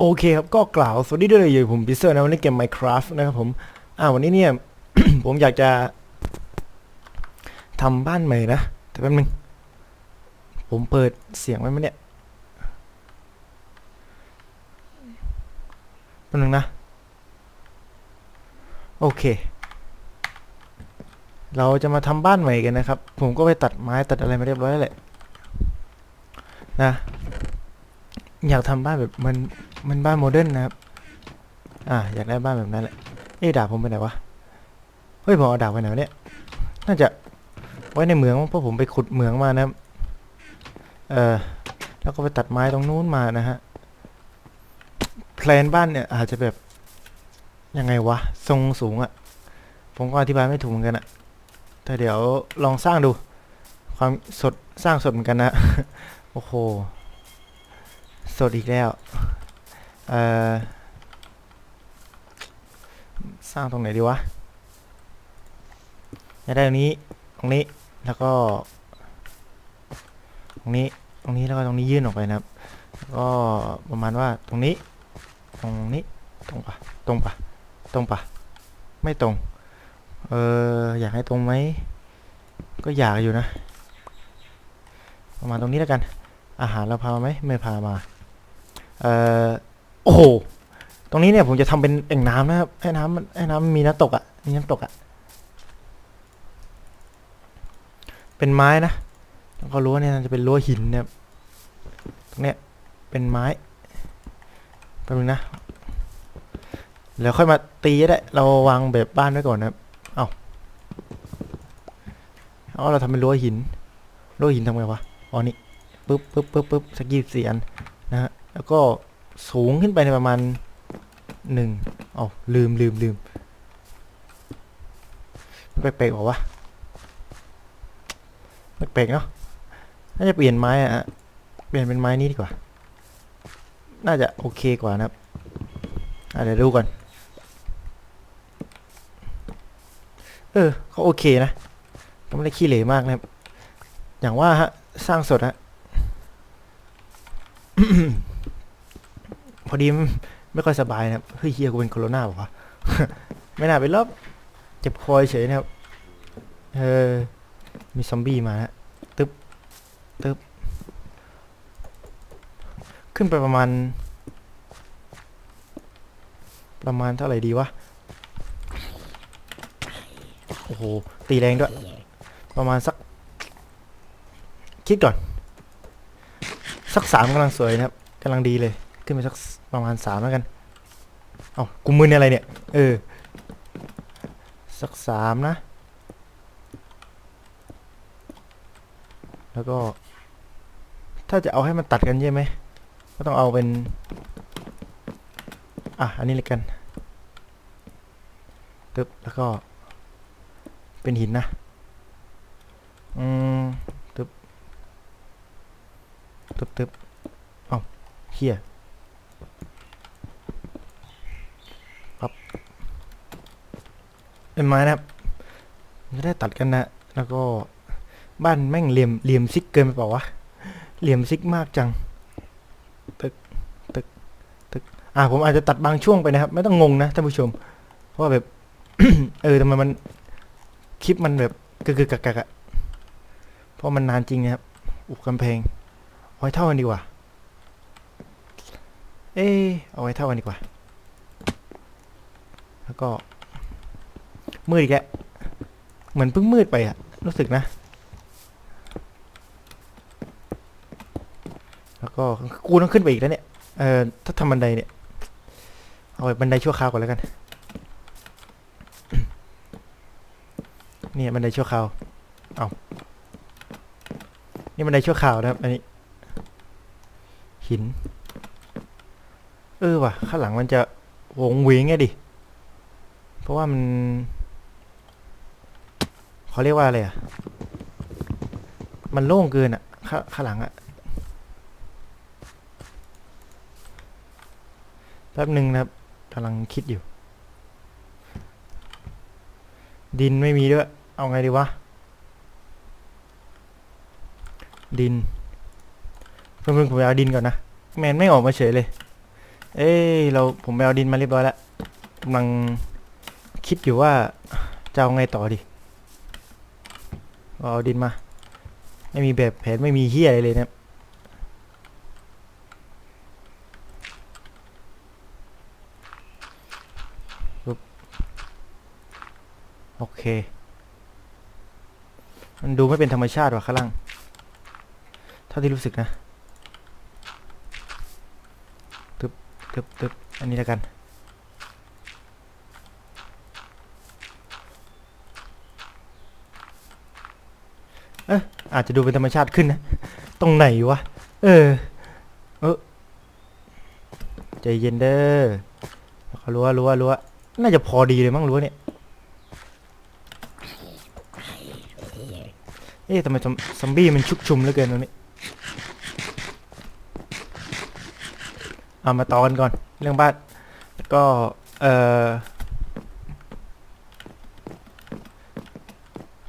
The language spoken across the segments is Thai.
โอเคครับ ก็กล่าวสวัสดีด้วยเลยผมพิเซอร์นะวันนี้เกม Minecraft นะครับผม อ่าวันนี้เนี่ย ผมอยากจะทำบ้านใหม่นะแต่แป๊บนึง ผมเปิดเสียงไว้ไหมเนี่ยแป๊บนึงนะ โอเค เราจะมาทำบ้านใหม่กันนะครับ ผมก็ไปตัดไม้ตัดอะไรมาเรียบร้อยแล้วแหละนะ อยากทำบ้านแบบมันมันบ้านโมเดิร์นนะครับ อ่าอยากได้บ้านแบบนั้นแหละเอ๊ะดาบผมไปไหนวะ เฮ้ยผมเอาดาบไปไหนเนี่ย น่าจะไว้ในเหมืองเพราะผมไปขุดเหมืองมานะเออแล้วก็ไปตัดไม้ตรงนู้นมานะฮะ แพลนบ้านเนี่ยอาจจะแบบยังไงวะ ทรงสูงอะ่ะ ผมก็อธิบายไม่ถูกเหมือนกันอะแต่เดี๋ยวลองสร้างดู ความสดสร้างสดเหมือนกันนะ โอ้โห สดอีกแล้ว เอ่อ สร้างตรงไหนดีวะจะได้ตรงนี้ ตรงนี้ แล้วก็ ตรงนี้ ตรงนี้ แล้วก็ตรงนี้ยื่นออกไปนะครับ ก็ประมาณว่าตรงนี้ ตรงนี้ ตรงปะตรงปะตรงปะไม่ตรง เออ อยากให้ตรงไหม ก็อยากอยู่นะ ประมาณตรงนี้แล้วกัน อาหารเราพามาไหม ไม่พามา เอ่อโอ้โห ตรงนี้เนี่ยผมจะทำเป็นแอ่งน้ำนะครับให้น้ำมันให้น้ำมีน้ำตกอะ่ะมีน้ำตกอะ่ะ เป็นไม้นะแล้วก็รั้วเนี่ยจะเป็นรั้วหินนะครับตรงเนี้ยเป็นไม้แป๊บนึงนะแล้วค่อยมาตีก็ได้ เราวางแบบบ้านไว้ก่อนนะครับ เอาเอาเราทำเป็นรั้วหินรั้วหินทำไงวะ อ๋อนี่ปึ๊บปึ๊บปึ๊บปึ๊บสักยี่สิบสี่อันนะฮะ แล้วก็สูงขึ้นไปในประมาณหนึ่งอ๋อลืมลืมลืมแปลกๆบอกว่าแปลกๆเนาะน่าจะเปลี่ยนไม้อะฮะเปลี่ยนเป็นไม้นี้ดีกว่า น่าจะโอเคกว่านะครับเดี๋ยวดูก่อน เออเขาโอเคนะก็ไม่ได้ขี้เหร่มากนะครับ อย่างว่าฮะ สร้างสดฮะ พอดีไม่ค่อยสบายนะครับเฮ้ยเฮียกูเป็นโคโรนาเปล่าวะไม่น่าเป็นรอบเจ็บคอเฉยนะครับ เออ มีซอมบี้มาฮะตึ๊บตึ๊บขึ้นไปประมาณ ประมาณเท่าไหร่ดีวะ โอ้โห ตีแรงด้วย ประมาณสัก คิดก่อน สักสามกำลังสวยนะครับกำลังดีเลย ขึ้นไปสักประมาณสามแล้วกัน เอากูมึนอะไรเนี่ย เออ สักสามนะ แล้วก็ ถ้าจะเอาให้มันตัดกันใช่ไหม ก็ต้องเอาเป็น อะ อันนี้เลยกันตึ๊บ แล้วก็ เป็นหินนะ อืม ตึ๊บ ตึ๊บตึ๊บเอ้าเฮีย ปั๊บเป็นไม้นะครับจะได้ตัดกันนะ แล้วก็บ้านแม่งเหลี่ยมเหลี่ยมซิกเกินไปเปล่าวะเหลี่ยมซิกมากจัง ตึก ตึก ตึก อ่าผมอาจจะตัดบางช่วงไปนะครับ ไม่ต้องงงนะท่านผู้ชม เพราะว่าแบบ เออทำไมมันคลิปมันแบบกึกกักกักอะเพราะมันนานจริงนะครับ อุกกำแพงเอาไว้เท่ากันดีกว่า เออเอาไว้เท่ากันดีกว่า แล้วก็ มืดอีกแล้วเหมือนเพิ่งมืดไปอะรู้สึกนะ แล้วก็กูต้องขึ้นไปอีกแล้วเนี่ยเออถ้าทำบันไดเนี่ย เอาไว้บันไดชั่วคราวก่อนแล้วกัน เนี่ยบันไดชั่วคราว เอานี่บันไดชั่วคราวนะครับ อันนี้ หิน เออว่ะ ข้างหลังมันจะวงเวงไงดิ ราะว่ามันเขาเรียกว่าอะไรอะ มันโล่งเกินอะข้าข้างหลังอะแป๊บหนึ่งนะครับกำลังคิดอยู่ ดินไม่มีด้วย เอาไงดีวะ ดินเพื่อนๆผมไปเอาดินก่อนนะ แมนไม่ออกมาเฉยเลย เอ้ยเราผมไปเอาดินมาเรียบร้อยแล้วกำลัง คิดอยู่ว่าจะเอาไงต่อดีเอาดินมา ไม่มีแบบแผนไม่มีเฮียอะไรเลยนะครับปึ๊บโอเค มันดูไม่เป็นธรรมชาติว่ะข้างล่าง เท่าที่รู้สึกนะ ตึบตึบอันนี้แล้วกัน เอาจจะดูเป็นธรรมชาติขึ้นนะ ตรงไหนวะ เออ เออใจเย็นเด้อเขารู้ว่ารู้ว่ารู้ว่าน่าจะพอดีเลยมั้งรู้ว่าเนี่ย เอ๊ะทำไมซอมบี้มันชุกชุมเหลือเกินตรงนี้ เอามาต่อกันก่อน เรื่องบ้านก็ เอ่อ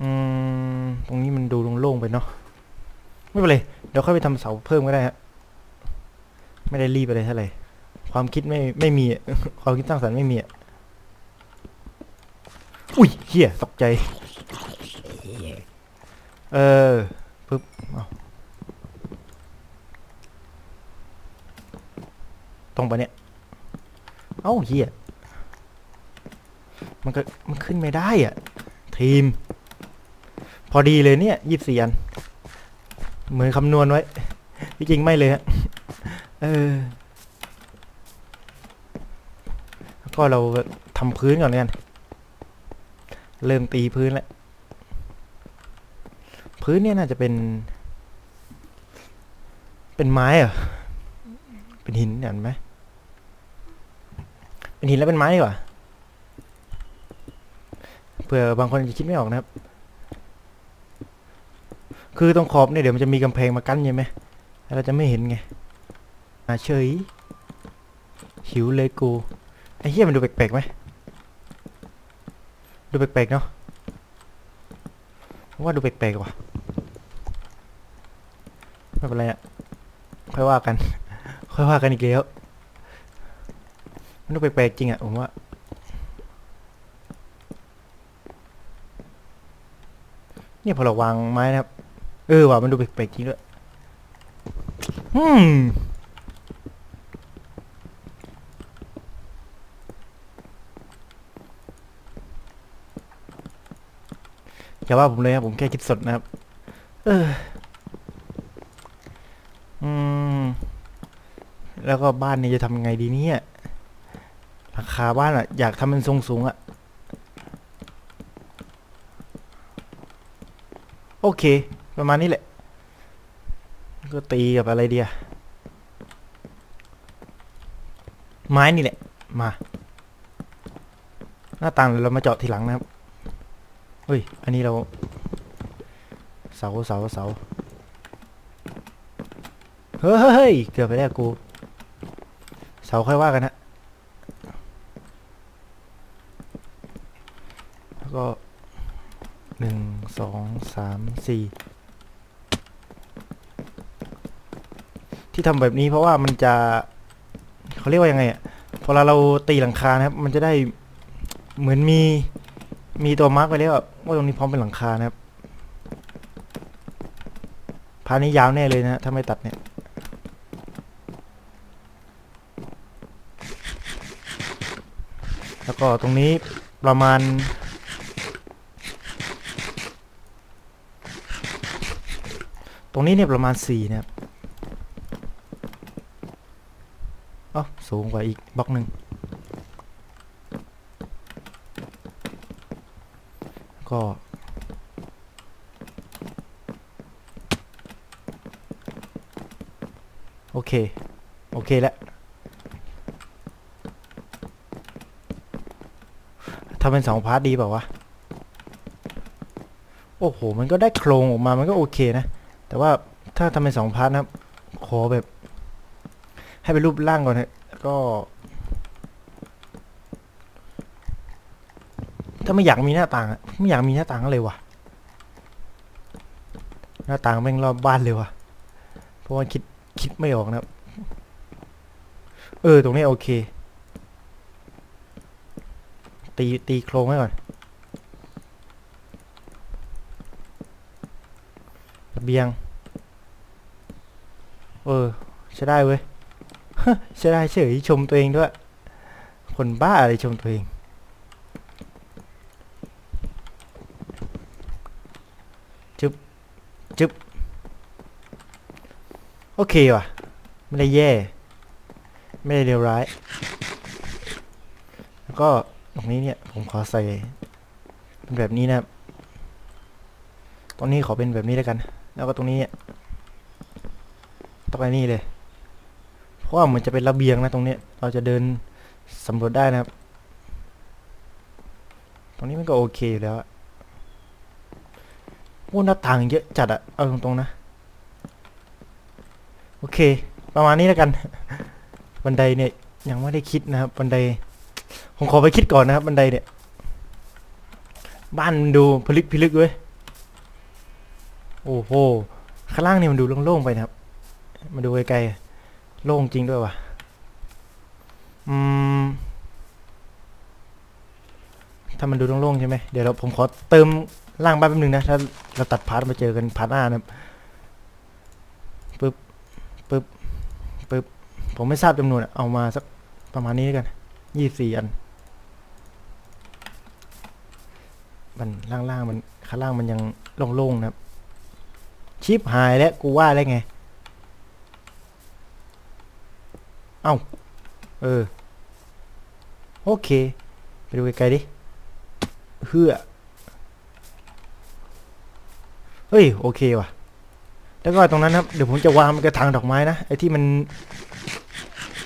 อืม ตรงนี้มันดูโล่งๆไปเนาะไม่เป็นไรเดี๋ยวค่อยไปทำเสาเพิ่มก็ได้ฮะไม่ได้รีบอะไรเท่าไหร่ความคิดไม่ไม่มีความคิดสร้างสรรค์ไม่มีอะอุ้ยเฮียตกใจ เออปึ๊บเอาตรงไปเนี่ย เอ้าเฮียมันก็มันขึ้นไม่ได้อะ ทีม พอดีเลยเนี่ยยี่สิบสี่อันเหมือนคำนวณไว้ที่จริงไม่เลยฮะเออแล้วก็เราทำพื้นก่อนเลยกันเริ่มตีพื้นแล้วพื้นเนี่ยน่าจะเป็น เป็นไม้เหรอเป็นหินเห็นไหมเป็นหินแล้วเป็นไม้ดีกว่าเผื่อบางคนจะคิดไม่ออกนะครับ คือตรงขอบเนี่ยเดี๋ยวมันจะมีกำแพงมากั้นใช่ไหมแล้วเราจะไม่เห็นไงอ่าเฉยหิวเลยกูไอ้เหี้ยมันดูแปลกๆไหมดูแปลกๆเนาะว่าดูแปลกๆว่ะไม่เป็นไรอะค่อยว่ากัน ค่อยว่ากันอีกแล้วมันดูแปลกๆจริงอะผมว่าเนี่ยพอเราวางไม้นะครับ เออว่ะมันดูแปลกๆจริงด้วยอืมอย่าว่าผมเลยครับผมแค่คิดสดนะครับ เออ อืม แล้วก็บ้านนี้จะทำยังไงดีเนี่ยราคาบ้านอะอยากทำเป็นทรงสูงอะโอเค ประมาณนี้แหละ ก็ตีกับอะไรเดียไม้นี่แหละ มา หน้าต่างเดี๋ยวเรามาเจาะทีหลังนะครับ เฮ้ย อันนี้เรา เสาเสาเสาเฮ้ย เกือบไปแล้วกู เสาค่อยว่ากันฮะแล้วก็หนึ่งสองสามสี่ ที่ทำแบบนี้เพราะว่ามันจะเขาเรียกว่ายังไงอะพอเราเราตีหลังคานะครับ มันจะได้เหมือนมีมีตัวมาร์กไปแล้วว่าตรงนี้พร้อมเป็นหลังคานะครับพานี้ยาวแน่เลยนะถ้าไม่ตัดเนี่ยแล้วก็ตรงนี้ประมาณตรงนี้เนี่ยประมาณสี่นะครับอ๋อ สูงกว่าอีกบล็อกหนึ่งก็โอเค โอเคแล้วทำเป็นสองพาร์ทดีเปล่าวะ โอ้โห มันก็ได้โครงออกมา มันก็โอเคนะ แต่ว่าถ้าทำเป็นสองพาร์ทนะครับขอแบบ ให้เป็นรูปร่างก่อนนะ ก็ ถ้าไม่อยากมีหน้าต่างอะไม่อยากมีหน้าต่างเลยวะหน้าต่างแม่งรอบบ้านเลยวะเพราะว่าคิดคิดไม่ออกนะครับ เออ ตรงนี้โอเค ตีตีโครงไว้ก่อนระเบียง เออ ใช้ได้เว้ย ช้ได้เฉยชมตัวเองด้วย คนบ้าอะไรชมตัวเอง จึ๊บจึ๊บโอเคว่ะ ไม่ได้แย่ ไม่ได้เลวร้าย แล้วก็ตรงนี้เนี่ย ผมขอใส่ เป็นแบบนี้นะครับตรงนี้ขอเป็นแบบนี้แล้วกัน แล้วก็ตรงนี้เนี่ยต้องไปนี่เลย ราะว่าเหมือนจะเป็นระเบียงนะตรงนี้เราจะเดินสำรวจได้นะครับ ตรงนี้มันก็โอเคอยู่แล้วโอ้หน้าต่างเยอะจัดอะเอาตรงๆนะ โอเค ประมาณนี้แล้วกัน บันไดเนี่ยยังไม่ได้คิดนะครับ บันได ผมขอไปคิดก่อนนะครับ บันไดเนี่ย บ้านมันดูพลึกพิลึกเว้ย โอ้โห ข้างล่างนี่มันดูโล่งๆไปนะครับ มาดูไกลๆ โล่งจริงด้วยว่ะอืม ถ้ามันดูโล่งๆใช่ไหมเดี๋ยวเราผมขอเติมล่างบ้านแป๊บนึงนะ ถ้าเราตัดพาร์ทมาเจอกันพาร์ทหน้านะปึ๊บปึ๊บปึ๊บ ผมไม่ทราบจำนวน เอามาสักประมาณนี้แล้วกัน ยี่สี่อัน มันล่างๆมันข้างล่างมันยังโล่งๆนะครับชิปหายแล้วกูว่าแล้วไง เอ้า เออ โอเค ไปดูไกลๆดิ เฮือเฮ้ย โอเคว่ะ แล้วก็ตรงนั้นครับ เดี๋ยวผมจะวางกระถางดอกไม้นะ ไอ้ที่มัน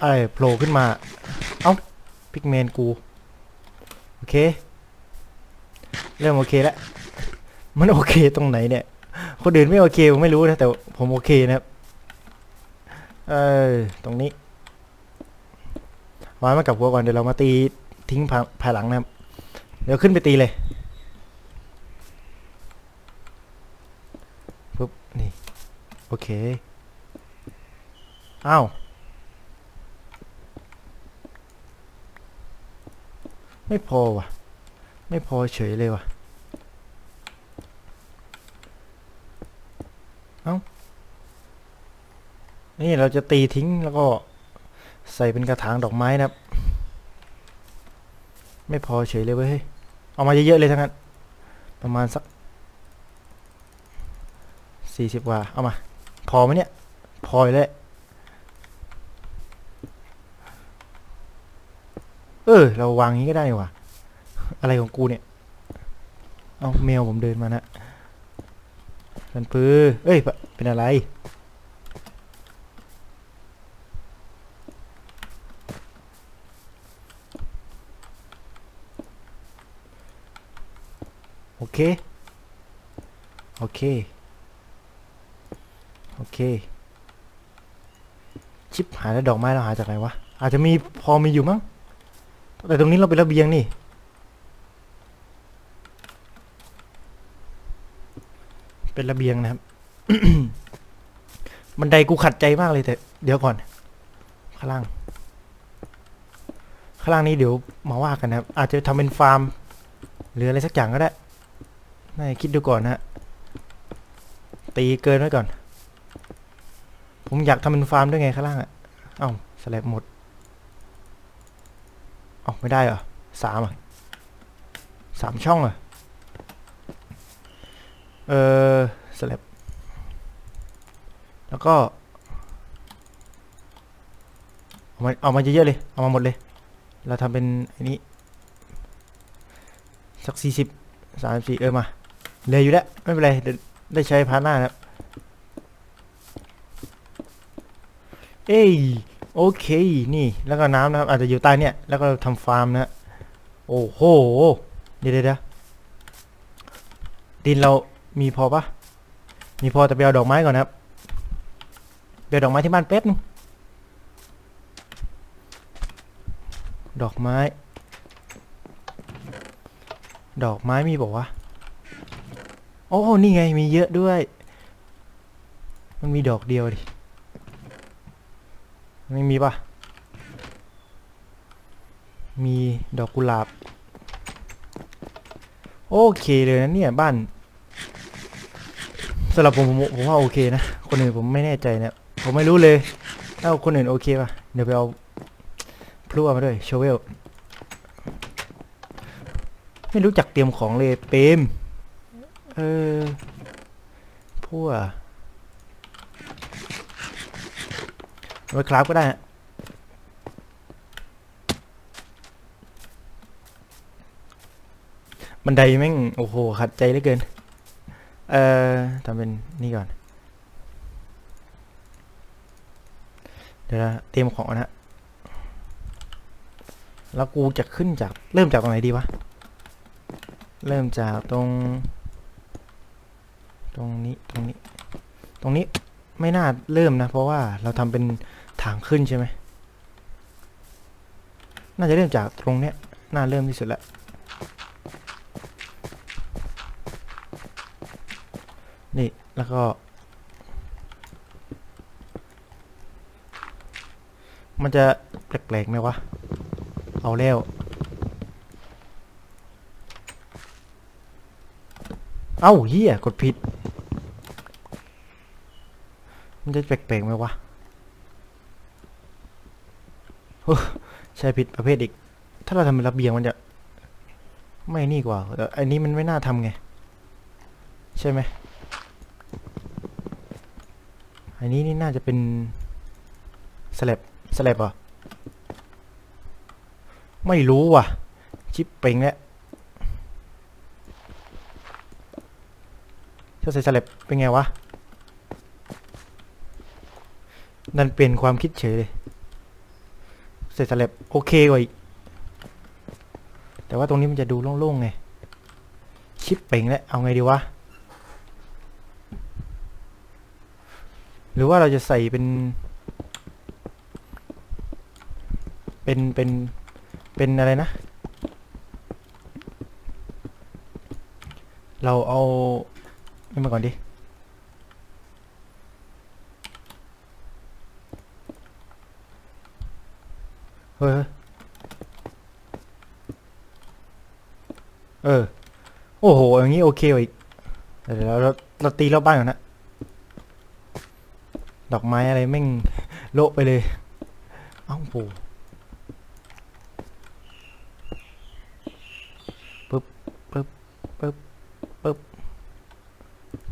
อะไรโผล่ขึ้นมา เอ้า พิกเมนกู โอเค เริ่มโอเคแล้ว มันโอเคตรงไหนเนี่ย คนอื่นไม่โอเคผมไม่รู้นะ แต่ผมโอเคนะครับ เออตรงนี้ วางมากับหัวก่อนเดี๋ยวเรามาตีทิ้งภาภายหลังนะครับ เดี๋ยวขึ้นไปตีเลยปุ๊บนี่ โอเค อ้าวไม่พอว่ะ ไม่พอเฉยเลยว่ะ เอ้า นี่เราจะตีทิ้งแล้วก็ ใส่เป็นกระถางดอกไม้นะครับ ไม่พอเฉยเลยเว้ยเอามาเยอะๆเลยทั้งนั้น ประมาณสักสี่สิบกว่า เอามา พอไหมเนี่ย พออยู่แล้วเออ เราวางงี้ก็ได้ว่ะ อะไรของกูเนี่ย เอาแมวผมเดินมานะเป็นปือ เอ้ย เป็นอะไร เค โอเค โอเค ชิปหาแล้วดอกไม้เราหาจากไหนวะ อาจจะมีพอมีอยู่มั้ง แต่ตรงนี้เราเป็นระเบียงนี่เป็นระเบียงนะครับ บันไดกูขัดใจมากเลยแต่ เดี๋ยวก่อน ข้างล่าง ข้างล่างนี้เดี๋ยวมาว่ากันนะครับ อาจจะทำเป็นฟาร์ม หรืออะไรสักอย่างก็ได้ น่าจะคิดดูก่อนนะฮะตีเกินไว้ก่อน ผมอยากทำเป็นฟาร์มด้วยไงข้างล่างอะ่ะ เอ้าสแลบหมดเอ้าไม่ได้เหรอสามอะสามช่องอะเออสแลบแล้วก็ เอามาเอามาเยอะๆเลย เอามาหมดเลย เราทำเป็นอันนี้ สักสี่สิบสามสี่เออมา เหลยอยู่แล้ว ไม่เป็นไรเดี๋ยวได้ใช้พาร์ทหน้านะครับเอ้ยโอเคนี่แล้วก็น้ำนะครับอาจจะอยู่ใต้เนี่ยแล้วก็ทำฟาร์มนะโอ้โหเดี๋ยวเดี๋ยวเดี๋ยวดินเรามีพอปะมีพอแต่ไปเอาดอกไม้ก่อนนะครับไปเอาดอกไม้ที่บ้านแป๊บนึงดอกไม้ ดอกไม้มีบอกว่า โอ้ นี่ไงมีเยอะด้วย มันมีดอกเดียวดิ ไม่มีปะมีดอกกุหลาบ โอเคเลยนะเนี่ยบ้านสำหรับผมผมผมว่าโอเคนะ คนอื่นผมไม่แน่ใจเนี่ยผมไม่รู้เลยถ้าคนอื่นโอเคป่ะ เดี๋ยวไปเอาพลั่วมาด้วยโชเวล ไม่รู้จักเตรียมของเลยเปรม เออพั่วเอาไว้คราฟก็ได้ฮะบันไดแม่ง โอ้โห ขัดใจเหลือเกิน เอ่อทำเป็นนี่ก่อน เดี๋ยวนะเตรียมของนะ แล้วกูจะขึ้นจาก เริ่มจากตรงไหนดีวะ เริ่มจากตรง ตรงนี้ตรงนี้ ตรงนี้ไม่น่าเริ่มนะ เพราะว่าเราทำเป็นทางขึ้นใช่ไหมน่าจะเริ่มจากตรงเนี้ยน่าเริ่มที่สุดแล้วนี่แล้วก็ มันจะแปลกๆไหมวะ เอาแล้วเอ้าเฮียกดผิด มันจะแปลกๆไหมวะใช่ผิดประเภทอีก ถ้าเราทำเป็นระเบียงมันจะ ไม่นี่กว่าแต่อันนี้มันไม่น่าทำไง ใช่ไหมอันนี้นี่น่าจะเป็นสแลบสแลบเหรอไม่รู้ว่ะ ชิปเป่งแล้วถ้าใส่สแลบเป็นไงวะ นั่นเป็นความคิดเฉยเลยใส่สแลบโอเคกว่าอีก แต่ว่าตรงนี้มันจะดูโล่งๆไง ชิปเป่งแล้ว เอาไงดีวะ หรือว่าเราจะใส่เป็น เป็นเป็นเป็นอะไรนะ เราเอานี่มาก่อนดิ เฮ้ยเฮ้ยเออ โอ้ โอย่างนี้โอเคอีก เดี๋ยวเราเราเราตีรอบบ้านก่อนนะ ดอกไม้อะไรแม่งโละไปเลย เอ้าโหปึ๊บปึ๊บปึ๊บปึ๊บ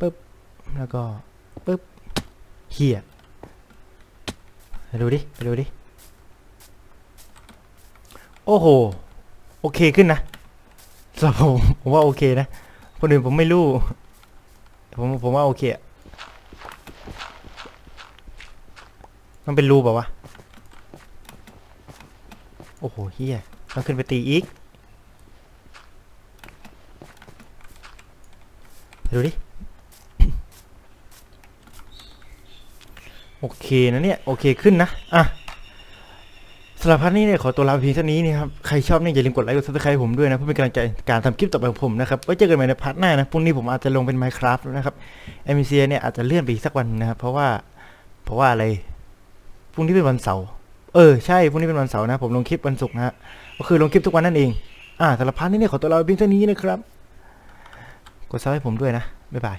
ปึ๊บ แล้วก็ปึ๊บเฮียไปดูดิไปดูดิ โอ้โห โอเคขึ้นนะสำหรับผมผมว่าโอเคนะ คนอื่นผมไม่รู้ ผมผมว่าโอเคอะมันเป็นรูปล่าวะ โอ้โหเฮียต้องขึ้นไปตีอีก ดูดิ โอเคนะเนี่ย โอเคขึ้นนะ อะ สำหรับพาร์ทนี้เนี่ยขอตัวลาเพียงเท่านี้นะครับ ใครชอบเนี่ยอย่าลืมกดไลค์กดซับสไครต์ผมด้วยนะ เพื่อเป็นกำลังใจในการทำคลิปต่อไปของผมนะครับ ไว้เจอกันใหม่ในพาร์ทหน้านะ พรุ่งนี้ผมอาจจะลงเป็น Minecraft นะครับเอมเซียเนี่ยอาจจะเลื่อนไปอีกสักวันนะครับ เพราะว่า เพราะว่าอะไร พรุ่งนี้เป็นวันเสาร์ เออใช่ พรุ่งนี้เป็นวันเสาร์นะ ผมลงคลิปวันศุกร์นะฮะ ก็คือลงคลิปทุกวันนั่นเอง อ่าสำหรับพาร์ทนี้เนี่ยขอตัวลาเพียงเท่านี้นะครับ กดซับให้ผมด้วยนะ บ๊ายบาย